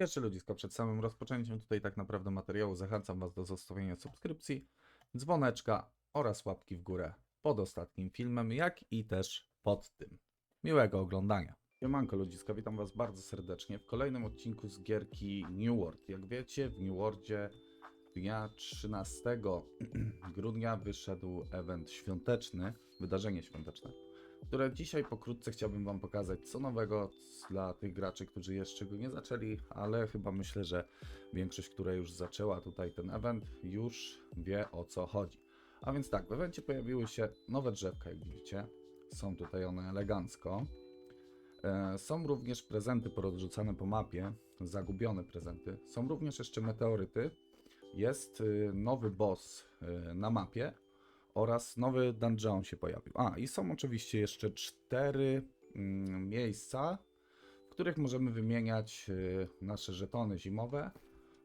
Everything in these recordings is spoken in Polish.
Jeszcze ludziska, przed samym rozpoczęciem tutaj tak naprawdę materiału zachęcam Was do zostawienia subskrypcji, dzwoneczka oraz łapki w górę pod ostatnim filmem, jak i też pod tym. Miłego oglądania. Siemanko ludziska, witam Was bardzo serdecznie w kolejnym odcinku z gierki New World. Jak wiecie, w New Worldzie dnia 13 grudnia wyszedł event świąteczny, wydarzenie świąteczne, które dzisiaj pokrótce chciałbym Wam pokazać, co nowego dla tych graczy, którzy jeszcze go nie zaczęli, ale chyba myślę, że większość, która już zaczęła tutaj ten event, już wie o co chodzi. A więc tak, w evencie pojawiły się nowe drzewka, jak widzicie. Są tutaj one elegancko. E, Są również prezenty porozrzucane po mapie, zagubione prezenty. Są również jeszcze meteoryty. Jest y, nowy boss y, na mapie oraz nowy dungeon się pojawił. A, i są oczywiście jeszcze cztery mm, miejsca, w których możemy wymieniać y, nasze żetony zimowe.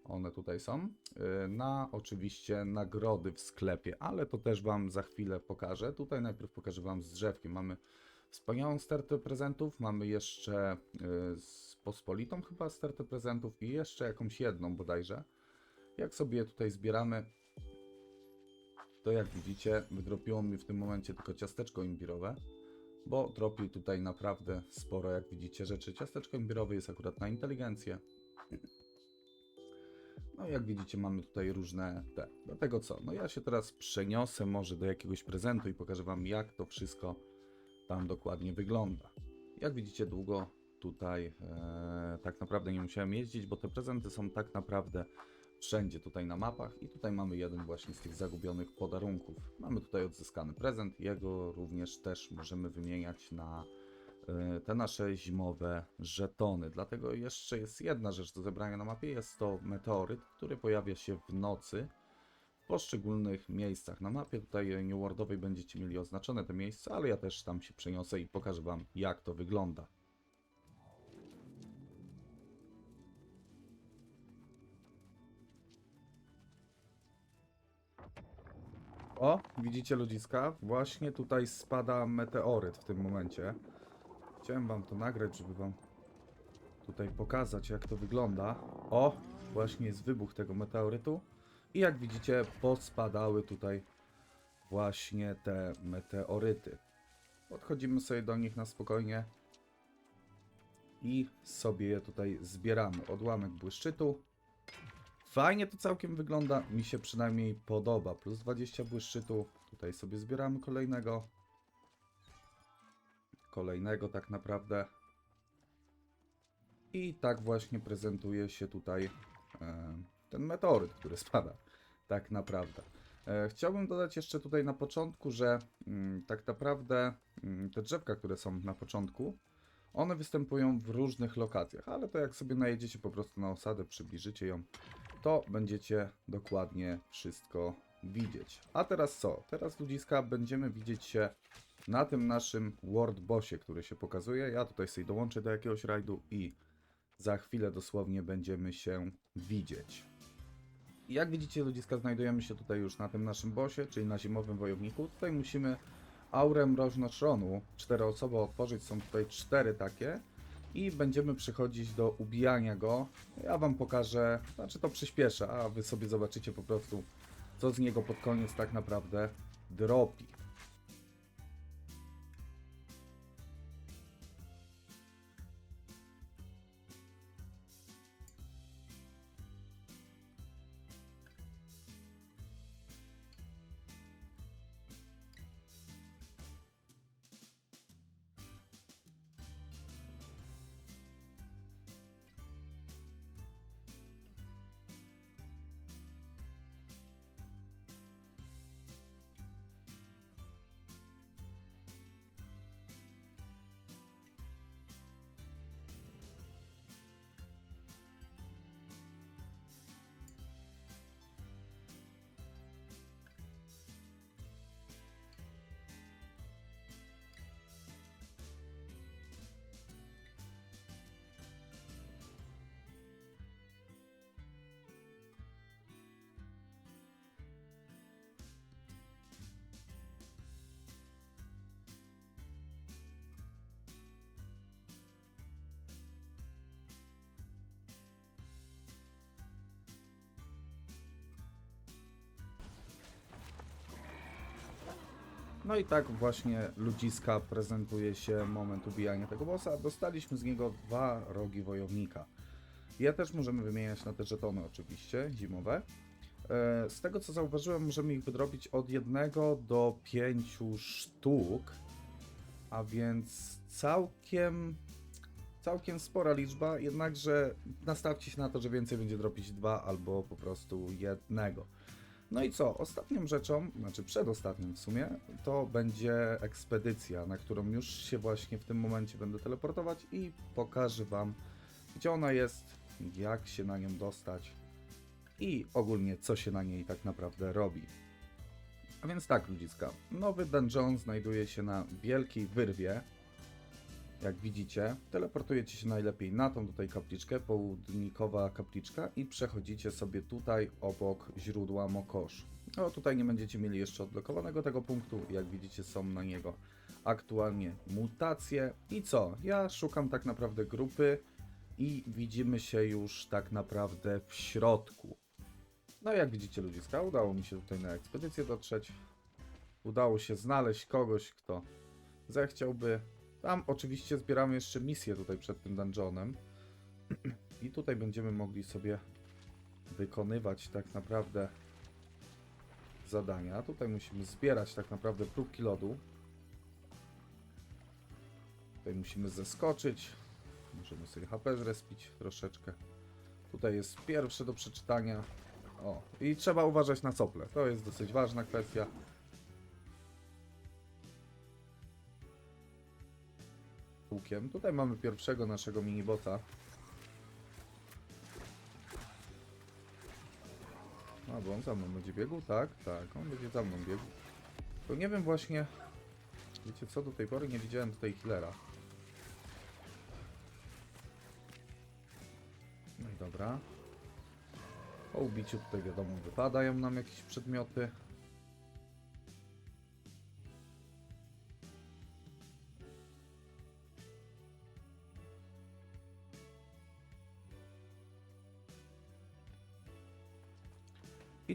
One tutaj są. y, Na oczywiście nagrody w sklepie, ale to też Wam za chwilę pokażę. Tutaj najpierw pokażę Wam z drzewkiem. Mamy wspaniałą stertę prezentów, mamy jeszcze y, z pospolitą chyba stertę prezentów i jeszcze jakąś jedną bodajże. Jak sobie tutaj zbieramy, to jak widzicie, wydropiło mi w tym momencie tylko ciasteczko imbirowe, bo dropi tutaj naprawdę sporo, jak widzicie, rzeczy. Ciasteczko imbirowe jest akurat na inteligencję. No jak widzicie, mamy tutaj różne te. Dlatego co? No ja się teraz przeniosę może do jakiegoś prezentu i pokażę wam, jak to wszystko tam dokładnie wygląda. Jak widzicie, długo tutaj e, tak naprawdę nie musiałem jeździć, bo te prezenty są tak naprawdę wszędzie tutaj na mapach i tutaj mamy jeden właśnie z tych zagubionych podarunków. Mamy tutaj odzyskany prezent, jego również też możemy wymieniać na e, te nasze zimowe żetony. Dlatego jeszcze jest jedna rzecz do zebrania na mapie, jest to meteoryt, który pojawia się w nocy w poszczególnych miejscach na mapie. Tutaj New Worldowej będziecie mieli oznaczone te miejsca, ale ja też tam się przeniosę i pokażę wam jak to wygląda. O, widzicie ludziska? Właśnie tutaj spada meteoryt w tym momencie. Chciałem wam to nagrać, żeby wam tutaj pokazać jak to wygląda. O, właśnie jest wybuch tego meteorytu. I jak widzicie, pospadały tutaj właśnie te meteoryty. Podchodzimy sobie do nich na spokojnie i sobie je tutaj zbieramy. Odłamek błyszczytu. Fajnie to całkiem wygląda, mi się przynajmniej podoba. Plus 20 błyszczytu. Tutaj sobie zbieramy kolejnego. Kolejnego tak naprawdę. I tak właśnie prezentuje się tutaj e, ten meteoryt, który spada. Tak naprawdę. E, chciałbym dodać jeszcze tutaj na początku, że mm, tak naprawdę mm, te drzewka, które są na początku, one występują w różnych lokacjach, ale to jak sobie najedziecie po prostu na osadę, przybliżycie ją, to będziecie dokładnie wszystko widzieć. A teraz co? Teraz ludziska będziemy widzieć się na tym naszym World Bossie, który się pokazuje. Ja tutaj sobie dołączę do jakiegoś rajdu i za chwilę dosłownie będziemy się widzieć. Jak widzicie ludziska, znajdujemy się tutaj już na tym naszym bossie, czyli na zimowym wojowniku. Tutaj musimy aurę mroźnoszronu, cztery osoby otworzyć, są tutaj cztery takie i będziemy przychodzić do ubijania go. Ja wam pokażę, znaczy to przyspieszę, a wy sobie zobaczycie po prostu, co z niego pod koniec tak naprawdę dropi. No i tak właśnie ludziska prezentuje się moment ubijania tego bossa. Dostaliśmy z niego dwa rogi wojownika. Je też możemy wymieniać na te żetony oczywiście, zimowe. E, Z tego co zauważyłem, możemy ich wydrobić od jednego do pięciu sztuk. A więc całkiem, całkiem spora liczba, jednakże nastawcie się na to, że więcej będzie dropić dwa albo po prostu jednego. No i co? Ostatnią rzeczą, znaczy przedostatnią w sumie, to będzie ekspedycja, na którą już się właśnie w tym momencie będę teleportować i pokażę Wam, gdzie ona jest, jak się na nią dostać i ogólnie co się na niej tak naprawdę robi. A więc tak, ludziska. Nowy dungeon znajduje się na wielkiej wyrwie. Jak widzicie, teleportujecie się najlepiej na tą tutaj kapliczkę, południkowa kapliczka i przechodzicie sobie tutaj obok źródła Mokosz. No tutaj nie będziecie mieli jeszcze odblokowanego tego punktu, jak widzicie są na niego aktualnie mutacje. I co? Ja szukam tak naprawdę grupy i widzimy się już tak naprawdę w środku. No jak widzicie ludziska, udało mi się tutaj na ekspedycję dotrzeć. Udało się znaleźć kogoś, kto zechciałby. Tam oczywiście zbieramy jeszcze misję tutaj przed tym dungeonem. I tutaj będziemy mogli sobie wykonywać tak naprawdę zadania. Tutaj musimy zbierać tak naprawdę próbki lodu. Tutaj musimy zeskoczyć. Możemy sobie HP zrespić troszeczkę. Tutaj jest pierwsze do przeczytania. O, i trzeba uważać na sople. To jest dosyć ważna kwestia. Łukiem. Tutaj mamy pierwszego naszego minibota. A, bo on za mną będzie biegł? Tak, tak, on będzie za mną biegł. To nie wiem właśnie... Wiecie co, do tej pory nie widziałem tutaj healera. No i dobra. Po ubiciu tutaj wiadomo wypadają nam jakieś przedmioty.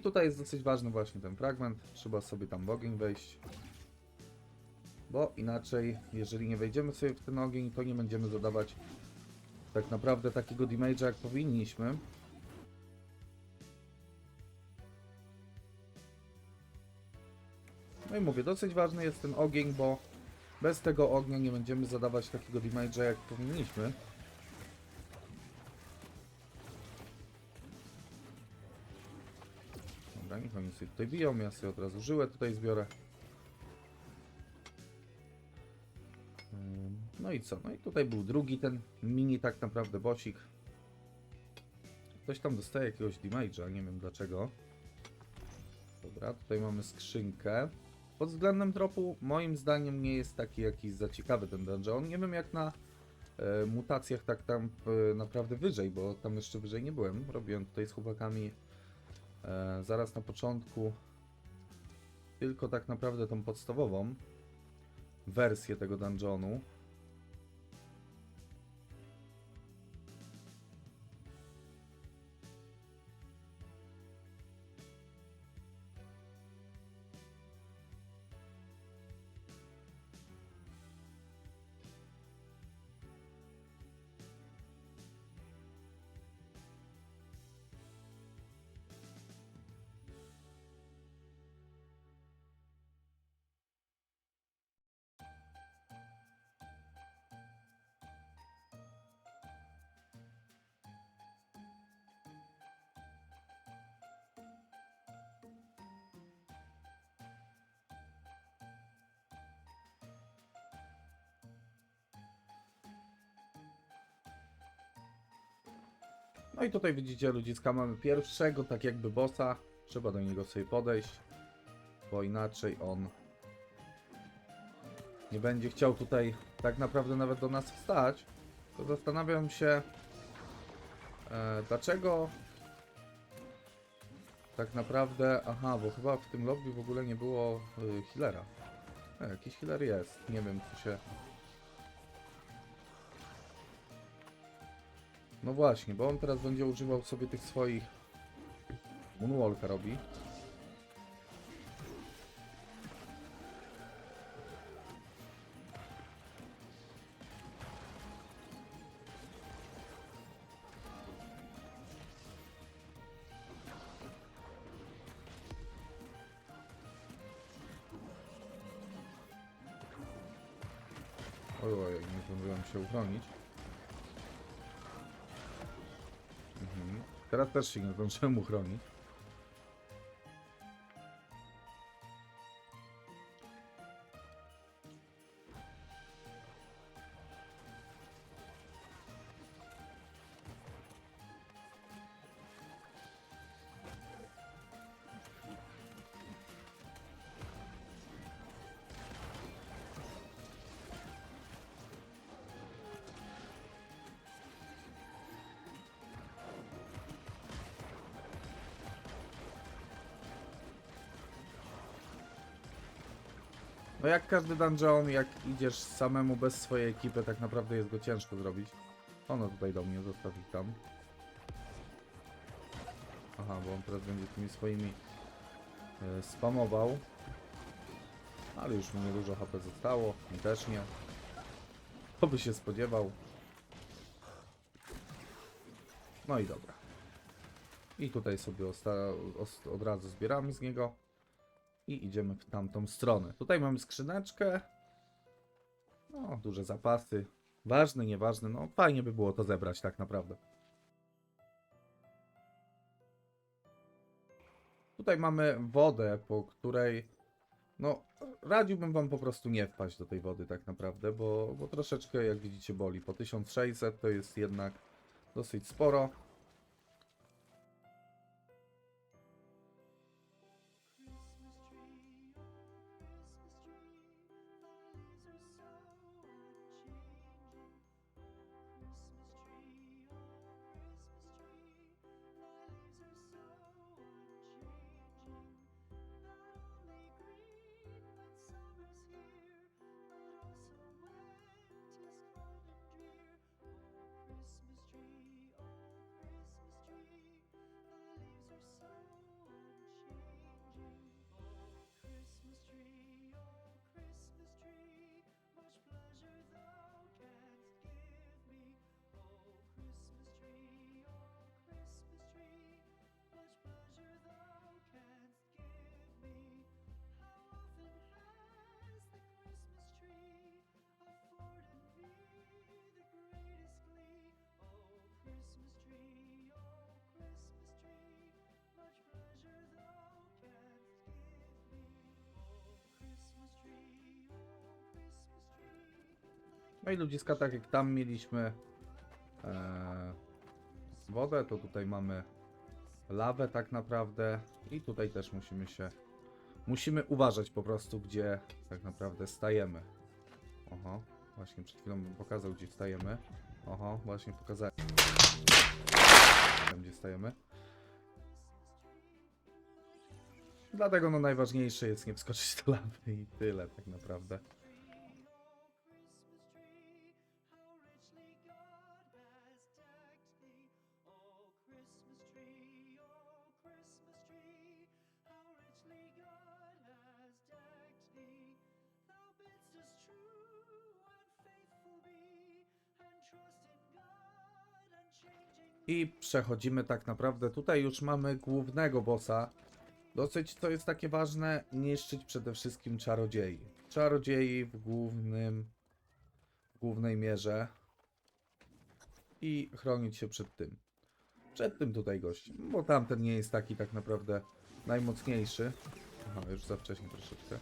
Tutaj jest dosyć ważny właśnie ten fragment. Trzeba sobie tam w ogień wejść. Bo inaczej, jeżeli nie wejdziemy sobie w ten ogień, to nie będziemy zadawać tak naprawdę takiego damage'a jak powinniśmy. No i mówię, dosyć ważny jest ten ogień, bo bez tego ognia nie będziemy zadawać takiego damage'a jak powinniśmy. Sobie tutaj biją, ja sobie od razu żyłę tutaj zbiorę. No i co? No i tutaj był drugi ten mini tak naprawdę bosik. Ktoś tam dostaje jakiegoś damage'a, nie wiem dlaczego. Dobra, tutaj mamy skrzynkę. Pod względem dropu, moim zdaniem, nie jest taki jakiś za ciekawy ten dungeon. Nie wiem jak na e, mutacjach tak tam e, naprawdę wyżej, bo tam jeszcze wyżej nie byłem. Robiłem tutaj z chłopakami zaraz na początku tylko tak naprawdę tą podstawową wersję tego dungeonu. No i tutaj widzicie ludziska, mamy pierwszego tak jakby bossa. Trzeba do niego sobie podejść, bo inaczej on nie będzie chciał tutaj tak naprawdę nawet do nas wstać. To zastanawiam się, e, dlaczego tak naprawdę... Aha, bo chyba w tym lobby w ogóle nie było y, healera. E, jakiś healer jest, nie wiem co się... No właśnie, bo on teraz będzie używał sobie tych swoich... Moonwalka robi. Oj, Ojoj, nie zdążyłem się uchronić. Teraz też się nie zdążyłem uchronić. No jak każdy dungeon, jak idziesz samemu bez swojej ekipy, tak naprawdę jest go ciężko zrobić. Ono tutaj do mnie, zostaw tam. Aha, bo on teraz będzie tymi swoimi e, spamował. Ale już mi niedużo HP zostało, mi też nie. To by się spodziewał. No i dobra. I tutaj sobie od razu zbieramy z niego i idziemy w tamtą stronę. Tutaj mamy skrzyneczkę. No, duże zapasy. Ważny, nieważny. No, fajnie by było to zebrać tak naprawdę. Tutaj mamy wodę, po której no, radziłbym wam po prostu nie wpaść do tej wody tak naprawdę, bo, bo troszeczkę, jak widzicie, boli. Po 1600 to jest jednak dosyć sporo. No i ludziska, tak jak tam mieliśmy e, wodę, to tutaj mamy lawę tak naprawdę i tutaj też musimy się musimy uważać po prostu, gdzie tak naprawdę stajemy. Oho, właśnie przed chwilą pokazał, gdzie stajemy. Oho, właśnie pokazałem, gdzie stajemy. Dlatego no najważniejsze jest nie wskoczyć do lawy i tyle tak naprawdę. I przechodzimy tak naprawdę. Tutaj już mamy głównego bossa. Dosyć, co jest takie ważne, niszczyć przede wszystkim czarodziei. Czarodziei w głównym, w głównej mierze. I chronić się przed tym. Przed tym tutaj gościem, bo tamten nie jest taki tak naprawdę najmocniejszy. Aha, już za wcześnie troszeczkę.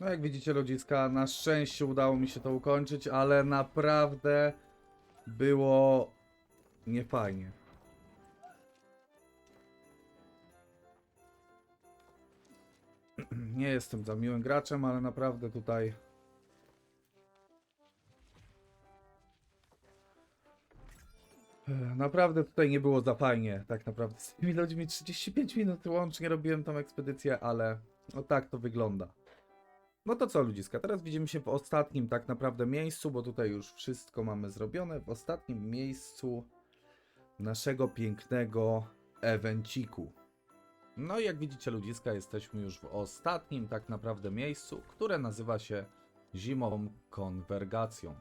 No jak widzicie ludziska, na szczęście udało mi się to ukończyć, ale naprawdę było niefajnie. Nie jestem za miłym graczem, ale naprawdę tutaj Naprawdę tutaj nie było za fajnie, tak naprawdę. Z tymi ludźmi 35 minut łącznie robiłem tą ekspedycję, ale no tak to wygląda. No to co ludziska, teraz widzimy się w ostatnim tak naprawdę miejscu, bo tutaj już wszystko mamy zrobione. W ostatnim miejscu naszego pięknego evenciku. No i jak widzicie ludziska, jesteśmy już w ostatnim tak naprawdę miejscu, które nazywa się zimową konwergacją.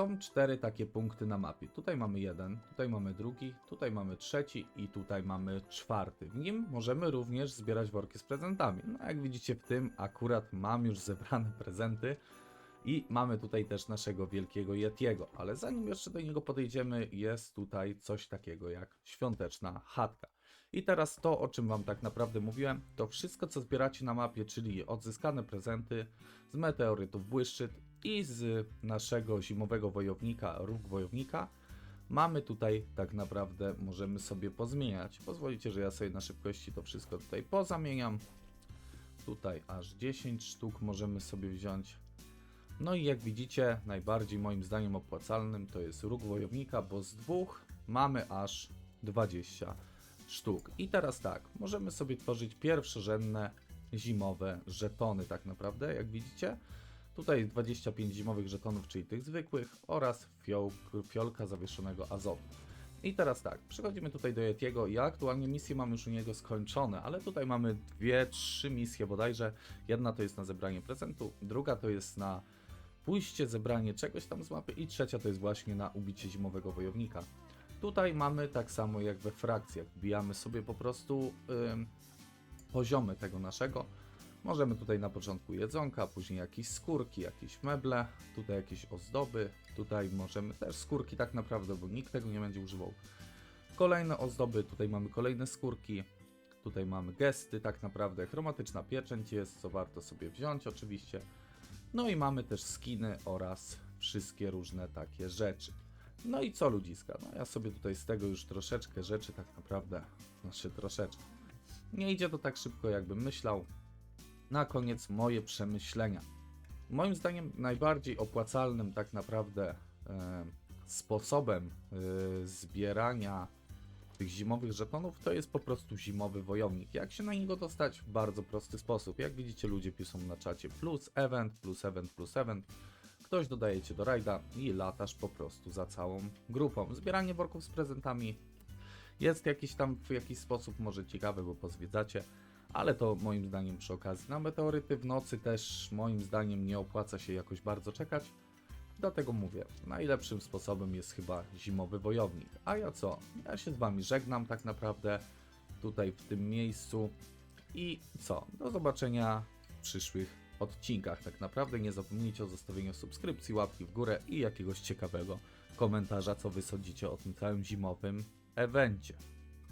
Są cztery takie punkty na mapie. Tutaj mamy jeden, tutaj mamy drugi, tutaj mamy trzeci i tutaj mamy czwarty. W nim możemy również zbierać worki z prezentami. No jak widzicie w tym akurat mam już zebrane prezenty i mamy tutaj też naszego wielkiego Yetiego. Ale zanim jeszcze do niego podejdziemy jest tutaj coś takiego jak świąteczna chatka. I teraz to, o czym Wam tak naprawdę mówiłem, to wszystko, co zbieracie na mapie, czyli odzyskane prezenty z meteorytów błyszczyt i z naszego zimowego wojownika, róg wojownika, mamy tutaj tak naprawdę, możemy sobie pozmieniać. Pozwolicie, że ja sobie na szybkości to wszystko tutaj pozamieniam. Tutaj aż 10 sztuk możemy sobie wziąć. No i jak widzicie, najbardziej moim zdaniem opłacalnym to jest róg wojownika, bo z dwóch mamy aż 20 sztuk. I teraz tak, możemy sobie tworzyć pierwszorzędne zimowe żetony tak naprawdę, jak widzicie. Tutaj 25 zimowych żetonów, czyli tych zwykłych oraz fioł, fiolka zawieszonego azotu. I teraz tak, przechodzimy tutaj do Yetiego. Ja aktualnie misje mam już u niego skończone, ale tutaj mamy dwie, trzy misje bodajże. Jedna to jest na zebranie prezentu, druga to jest na pójście, zebranie czegoś tam z mapy i trzecia to jest właśnie na ubicie zimowego wojownika. Tutaj mamy tak samo jak we frakcjach. Wbijamy sobie po prostu ym, poziomy tego naszego. Możemy tutaj na początku jedzonka, później jakieś skórki, jakieś meble, tutaj jakieś ozdoby. Tutaj możemy też skórki tak naprawdę, bo nikt tego nie będzie używał. Kolejne ozdoby, tutaj mamy kolejne skórki. Tutaj mamy gesty, tak naprawdę chromatyczna pieczęć jest, co warto sobie wziąć oczywiście. No i mamy też skiny oraz wszystkie różne takie rzeczy. No i co ludziska? No ja sobie tutaj z tego już troszeczkę rzeczy tak naprawdę, znaczy troszeczkę. Nie idzie to tak szybko jakbym myślał. Na koniec moje przemyślenia. Moim zdaniem najbardziej opłacalnym tak naprawdę e, sposobem e, zbierania tych zimowych żetonów to jest po prostu zimowy wojownik. Jak się na niego dostać? W bardzo prosty sposób. Jak widzicie ludzie piszą na czacie plus event, plus event, plus event. Ktoś dodaje cię do rajda i latasz po prostu za całą grupą. Zbieranie worków z prezentami jest jakiś tam w jakiś sposób może ciekawe, bo pozwiedzacie, ale to moim zdaniem przy okazji na meteoryty w nocy też moim zdaniem nie opłaca się jakoś bardzo czekać. Dlatego mówię, najlepszym sposobem jest chyba zimowy wojownik. A ja co? Ja się z wami żegnam tak naprawdę tutaj w tym miejscu. I co? Do zobaczenia w przyszłych odcinkach. Tak naprawdę nie zapomnijcie o zostawieniu subskrypcji, łapki w górę i jakiegoś ciekawego komentarza, co wy sądzicie o tym całym zimowym evencie.